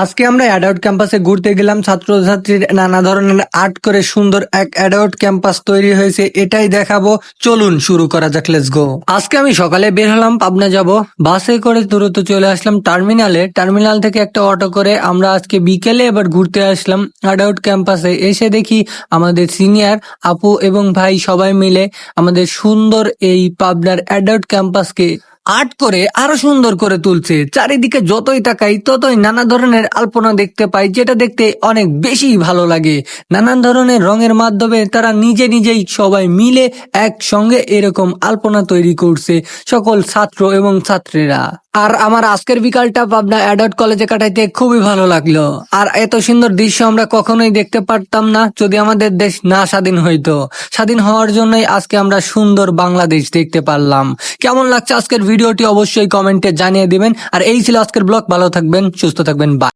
আজকে আমরা অ্যাডাউট ক্যাম্পাসে ঘুরতে গেলাম। ছাত্রছাত্রীর নানা ধরনের আর্ট করে সুন্দর এক অ্যাডাউট ক্যাম্পাস তৈরি হয়েছে। এটাই দেখাবো। চলুন শুরু করা যাক লেটস গো আজকে আমি সকালে বের হলাম, পাবনা যাব। বাসে করে দ্রুত চলে আসলাম টার্মিনালে টার্মিনাল থেকে একটা অটো করে আমরা আজকে বিকেলে এবার ঘুরতে আসলাম অ্যাডাউট ক্যাম্পাসে এসে দেখি আমাদের সিনিয়র আপু এবং ভাই সবাই মিলে আমাদের সুন্দর এই পাবনার অ্যাডাল্ট ক্যাম্পাসকে আর্ট করে আরও সুন্দর করে তুলছে। চারিদিকে যতই তাকাই, ততই নানা ধরনের আলপনা দেখতে পাই, যেটা দেখতে অনেক বেশি ভালো লাগে। নানান ধরনের রঙের মাধ্যমে তারা নিজে নিজেই সবাই মিলে একসঙ্গে এরকম আলপনা তৈরি করছে সকল ছাত্র এবং ছাত্রীরা। আর আমার আজকের বিকালটা পাবনা অ্যাডাল্ট কলেজে কাটাইতে খুবই ভালো লাগল। আর এত সুন্দর দৃশ্য আমরা কখনোই দেখতে পারতাম না, যদি আমাদের দেশ না স্বাধীন হইতো। স্বাধীন হওয়ার জন্যই আজকে আমরা সুন্দর বাংলাদেশ দেখতে পারলাম। কেমন লাগছে আজকের ভিডিওটি অবশ্যই কমেন্টে জানিয়ে দিবেন। আর এই ছিল আজকের ব্লগ, ভালো থাকবেন, সুস্থ থাকবেন বাই